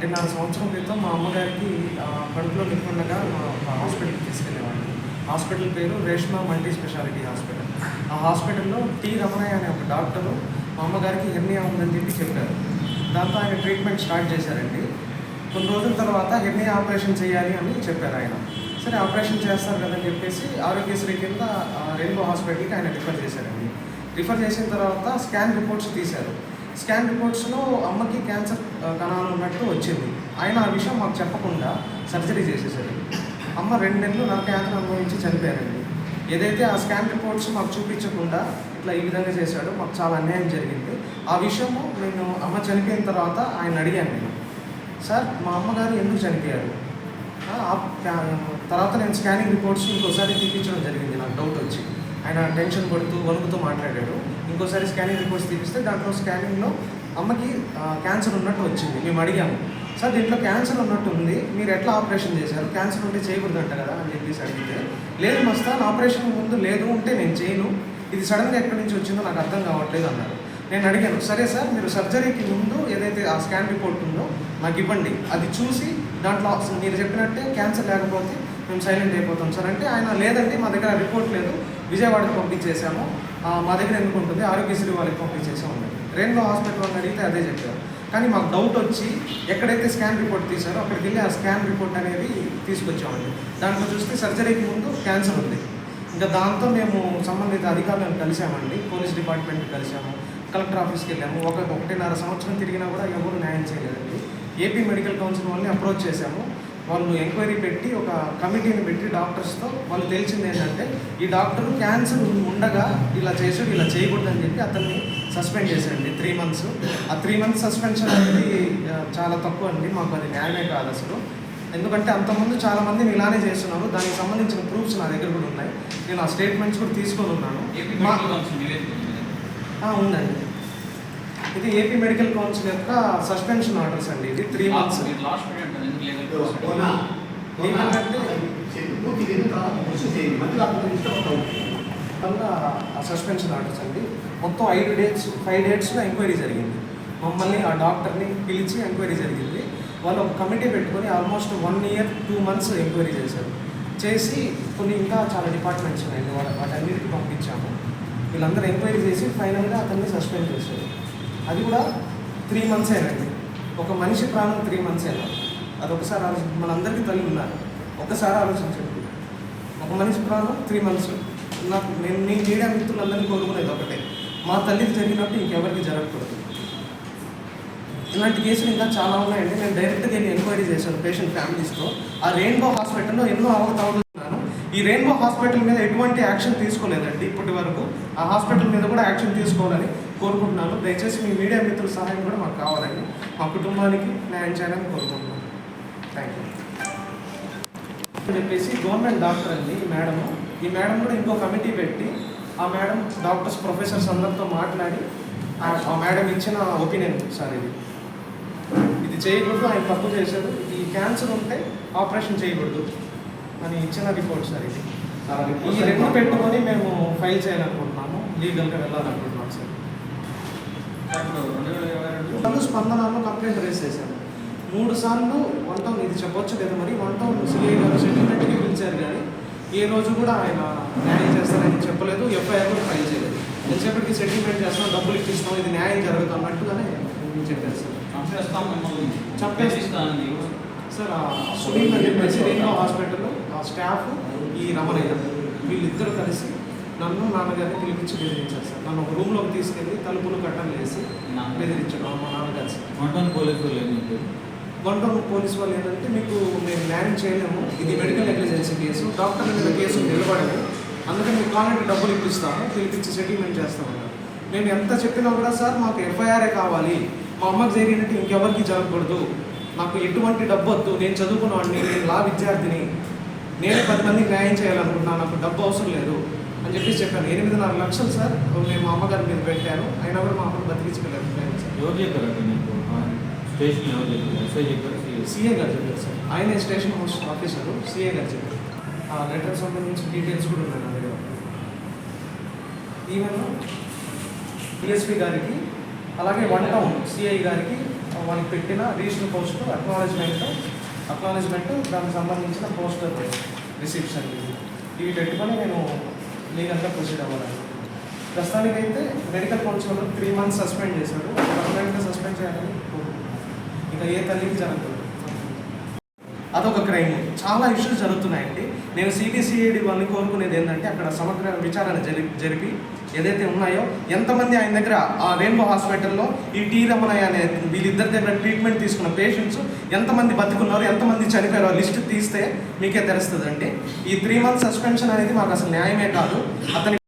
ఒకటిన్నర సంవత్సరం క్రితం మా అమ్మగారికి కడుపులో నింపుండగా హాస్పిటల్కి తీసుకెళ్ళేవాడిని హాస్పిటల్ పేరు రేష్మా మల్టీ స్పెషాలిటీ హాస్పిటల్. ఆ హాస్పిటల్లో టీ రమణయ్య అనే ఒక డాక్టరు మా అమ్మగారికి హెర్నియా ఉందని చెప్పి చెప్పారు. దాంతో ఆయన ట్రీట్మెంట్ స్టార్ట్ చేశారండి. కొన్ని రోజుల తర్వాత హెర్నియా ఆపరేషన్ చేయాలి అని చెప్పారు ఆయన. సరే ఆపరేషన్ చేస్తారు కదని చెప్పేసి ఆరోగ్యశ్రీ కింద రెయిన్బో హాస్పిటల్కి ఆయన రిఫర్ చేశారండి. రిఫర్ చేసిన తర్వాత స్కాన్ రిపోర్ట్స్ తీశారు. స్కాన్ రిపోర్ట్స్లో అమ్మకి క్యాన్సర్ కణాలు ఉన్నట్టు వచ్చింది. ఆయన ఆ విషయం మాకు చెప్పకుండా సర్జరీ చేసేసారు. అమ్మ రెండు నెలలు నా క్యాన్సర్ అనుభవించి చనిపోయారండి. ఏదైతే ఆ స్కాన్ రిపోర్ట్స్ మాకు చూపించకుండా ఇట్లా ఈ విధంగా చేశాడో మాకు చాలా అన్యాయం జరిగింది. ఆ విషయము నేను అమ్మ చనిపోయిన తర్వాత ఆయన అడిగాను నేను. సార్ మా అమ్మగారు ఎందుకు చనిపోయారు? తర్వాత నేను స్కానింగ్ రిపోర్ట్స్ ఇంకోసారి తీపించడం జరిగింది. నాకు డౌట్ వచ్చి. ఆయన టెన్షన్ పడుతూ వణుకుతూ మాట్లాడాడు. ఇంకోసారి స్కానింగ్ రిపోర్ట్స్ తీపిస్తే దాంట్లో స్కానింగ్లో అమ్మకి క్యాన్సర్ ఉన్నట్టు వచ్చింది. మేము అడిగాము సార్ దీంట్లో క్యాన్సర్ ఉన్నట్టు ఉంది. మీరు ఎట్లా ఆపరేషన్ చేశారు? క్యాన్సర్ ఉంటే చేయకూడదంట కదా అని చెప్పేసి అడిగితే లేదు మస్తాన్ ఆపరేషన్ ముందు లేదు ఉంటే నేను చేయను. ఇది సడన్గా ఎక్కడి నుంచి వచ్చిందో నాకు అర్థం కావట్లేదు అన్నారు. నేను అడిగాను సరే సార్ మీరు సర్జరీకి ముందు ఏదైతే ఆ స్కాన్ రిపోర్ట్ ఉందో నాకు ఇవ్వండి. అది చూసి దాంట్లో మీరు చెప్పినట్టే క్యాన్సర్ లేకపోతే మేము సైలెంట్ అయిపోతాం. సార్ అంటే ఆయన లేదండి మా దగ్గర రిపోర్ట్ లేదు. విజయవాడకి పంపించేశాము. మా దగ్గర ఎందుకు ఉంటుంది? ఆరోగ్యశ్రీ వాళ్ళకి పంపించేసాము రెయిన్బో హాస్పిటల్ అని అడిగితే అదే చెప్పారు. కానీ మాకు డౌట్ వచ్చి ఎక్కడైతే స్కాన్ రిపోర్ట్ తీశారో అక్కడికి వెళ్ళి ఆ స్కాన్ రిపోర్ట్ అనేది తీసుకొచ్చామండి. దాంట్లో చూస్తే సర్జరీకి ముందు క్యాన్సర్ ఉంది. ఇంకా దాంతో మేము సంబంధిత అధికారులను కలిసామండి పోలీస్ డిపార్ట్మెంట్ కలిసాము కలెక్టర్ ఆఫీస్కి వెళ్ళాము. ఒక ఒకటిన్నర సంవత్సరం తిరిగినా కూడా ఎవరు న్యాయం చేయలేదండి. ఏపీ మెడికల్ కౌన్సిల్ వాళ్ళని అప్రోచ్ చేశాము. వాళ్ళు ఎంక్వైరీ పెట్టి ఒక కమిటీని పెట్టి డాక్టర్స్తో వాళ్ళు తెలిసింది ఏంటంటే ఈ డాక్టర్ క్యాన్సర్ ఉండగా ఇలా చేసాడు ఇలా చేయకూడదని చెప్పి అతన్ని సస్పెండ్ చేశారండి త్రీ మంత్స్. ఆ త్రీ మంత్స్ సస్పెన్షన్ అనేది చాలా తక్కువ అండి మాకు అది న్యాయమే కాదు అసలు. ఎందుకంటే అంతకుముందు చాలా మంది ఇలానే చేస్తున్నారు దానికి సంబంధించిన ప్రూఫ్స్ నా దగ్గర కూడా ఉన్నాయి. నేను ఆ స్టేట్మెంట్స్ కూడా తీసుకొని ఉన్నాను. ఉందండి. ఇది ఏపీ మెడికల్ కౌన్సిల్ యొక్క సస్పెన్షన్ ఆర్డర్స్ అండి. ఇది త్రీ మంత్స్ సస్పెన్షన్ ఆర్డర్స్ అండి. మొత్తం ఐదు డేట్స్ ఫైవ్ డేట్స్లో ఎంక్వైరీ జరిగింది. మమ్మల్ని ఆ డాక్టర్ని పిలిచి ఎంక్వైరీ జరిగింది. వాళ్ళు ఒక కమిటీ పెట్టుకొని almost one year two months enquiry చేశారు. చేసి కొన్ని ఇంకా చాలా డిపార్ట్మెంట్స్ ఉన్నాయండి. వాళ్ళ వాటన్నిటికి పంపించాము. వీళ్ళందరూ ఎంక్వైరీ చేసి ఫైనల్గా అతన్ని సస్పెండ్ చేశారు. అది కూడా త్రీ మంత్స్ అయినండి ఒక మనిషి ప్రాణం త్రీ మంత్స్ అయినా అది ఒకసారి ఆలోచించి మనందరికీ తల్లి ఉన్నారు ఒకసారి ఆలోచించండి. ఒక మనిషి ప్రాణం త్రీ మంత్స్ నాకు నేను నేను మీడియా మిత్రులందరినీ కోరుకునేది ఒకటే. మా తల్లికి జరిగినట్టు ఇంకెవరికి జరగకూడదు. ఇలాంటి కేసులు ఇంకా చాలా ఉన్నాయండి. నేను డైరెక్ట్గా నేను ఎంక్వైరీ చేశాను పేషెంట్ ఫ్యామిలీస్తో. ఆ రెయిన్బో హాస్పిటల్లో ఎన్నో అవకతవకలున్నాను ఈ రెయిన్బో హాస్పిటల్ మీద ఎటువంటి యాక్షన్ తీసుకోలేదండి ఇప్పటి వరకు. ఆ హాస్పిటల్ మీద కూడా యాక్షన్ తీసుకోవాలని కోరుకుంటున్నాను. దయచేసి మీ మీడియా మిత్రుల సహాయం కూడా మాకు కావాలండి. మా కుటుంబానికి న్యాయం చేయాలని కోరుకుంటున్నాను. థ్యాంక్ యూ చెప్పేసి గవర్నమెంట్ డాక్టర్ అండి ఈ మేడం. ఈ మేడం కూడా ఇంకో కమిటీ పెట్టి ఆ మేడం డాక్టర్స్ ప్రొఫెసర్స్ అందరితో మాట్లాడి ఆ- మేడం ఇచ్చిన ఒపీనియన్ సార్ ఇది. ఇది చేయకూడదు ఆయన తప్పు చేశారు ఈ క్యాన్సర్ ఉంటే ఆపరేషన్ చేయకూడదు అని ఇచ్చిన రిపోర్ట్ సార్ ఇది. ఈ రెండు పెట్టుకొని మేము ఫైల్ చేయాలనుకుంటున్నాము. లీగల్గా వెళ్ళాలనుకుంటున్నాం సార్ ఇప్పుడు రెండు స్పందనలో కంప్లైంట్ రేస్ చేశాను మూడు సార్లు వన్ టౌన్ ఇది చెప్పొచ్చు లేదా మరి. వన్ టౌన్ సిఐ గారు సెటిల్మెంట్కి పిలిచారు కానీ ఏ రోజు కూడా ఆయన న్యాయం చేస్తారని చెప్పలేదు. ఎఫ్ఐఆర్ కూడా ఫైల్ చేయలేదు. ఎంతసేపటికి సెటిల్మెంట్ చేస్తాం డబ్బులు ఇప్పిస్తాం ఇది న్యాయం జరుగుతుంది అన్నట్టుగానే చెప్పారు సార్. ఎవరు? సార్ ఆ సునీల్ అని చెప్పేసి హాస్పిటల్లో ఆ స్టాఫ్ ఈ రమణయ్య వీళ్ళిద్దరూ కలిసి నన్ను నాన్నగారిని పిలిపించి బెదిరించారు సార్. నన్ను ఒక రూమ్లోకి తీసుకెళ్ళి తలుపులు కట్టలు వేసి. బెదిరించడం మా నాన్నగారు సార్. పోలీసు వాళ్ళు గుంటూరు పోలీస్ వాళ్ళు ఏంటంటే మీకు మేము న్యాయం చేయలేము. ఇది మెడికల్ నెగ్లిజెన్సీ కేసు. డాక్టర్ల మీద కేసు నిలబడదు అందుకని మీకు కావాలంటే డబ్బులు ఇప్పిస్తాము. పిలిపించి సెటిల్మెంట్ చేస్తామన్నారు. మేము ఎంత చెప్పినా కూడా సార్ మాకు ఎఫ్ఐఆర్ఏ కావాలి. మా అమ్మకి జరిగినట్టు ఇంకెవరికి జరగకూడదు. నాకు ఎటువంటి డబ్బు వద్దు. నేను చదువుకున్నవాడిని నేను లా విద్యార్థిని. నేను పది మందికి న్యాయం చేయాలనుకుంటున్నాను నాకు డబ్బు అవసరం లేదు. అని చెప్పేసి చెప్పాను. ఎనిమిదిన్నర లక్షలు సార్. నేను మా అమ్మగారి మీద పెట్టాను. అయినా కూడా మా అమ్మని బతికించగలిగాను సార్. ఎవరు స్టేషన్ ఎవరు చెప్పారు? ఎస్ఐ చెప్పారు? సిఐ సీఏ గారు చెప్పారు సార్. ఆయన స్టేషన్ హౌస్ ఆఫీసర్. సీఏ గారు చెప్పారు. ఆ లెటర్ సంబంధించిన డీటెయిల్స్ కూడా ఉన్నాయి నా దగ్గర. ఈవెన్ డిఎస్పీ గారికి అలాగే వన్ టౌన్ సిఐ గారికి వాళ్ళకి పెట్టిన రీజనల్ పోస్ట్ అక్నాలజ్మెంట్ అక్నాలజ్మెంట్ దానికి సంబంధించిన పోస్టర్ రిసిప్షన్. ఇవి పెట్టుకొని నేను లీగల్గా ప్రొసీడ్ అవ్వాలి ప్రస్తుతానికైతే medical council three months suspend చేశాడు పర్మనెంట్గా సస్పెండ్ చేయాలని ఇంకా ఏ తల్లికి జరగదు. అదొక క్రైమ్. చాలా ఇష్యూస్ జరుగుతున్నాయండి. నేను సిబిసిఐడి వాళ్ళని కోరుకునేది ఏంటంటే అక్కడ సమగ్ర విచారణ జరిపి జరిపి ఏదైతే ఉన్నాయో ఎంతమంది ఆయన దగ్గర ఆ రెయిన్బో హాస్పిటల్లో ఈ టీ రమణయ్య అనే వీళ్ళిద్దరి దగ్గర ట్రీట్మెంట్ తీసుకున్న పేషెంట్స్ ఎంతమంది బతుకున్నారు ఎంతమంది చనిపోయారో లిస్ట్ తీస్తే మీకే తెలుస్తుందండి. ఈ త్రీ మంత్స్ సస్పెన్షన్ అనేది మాకు అసలు న్యాయమే కాదు. అతని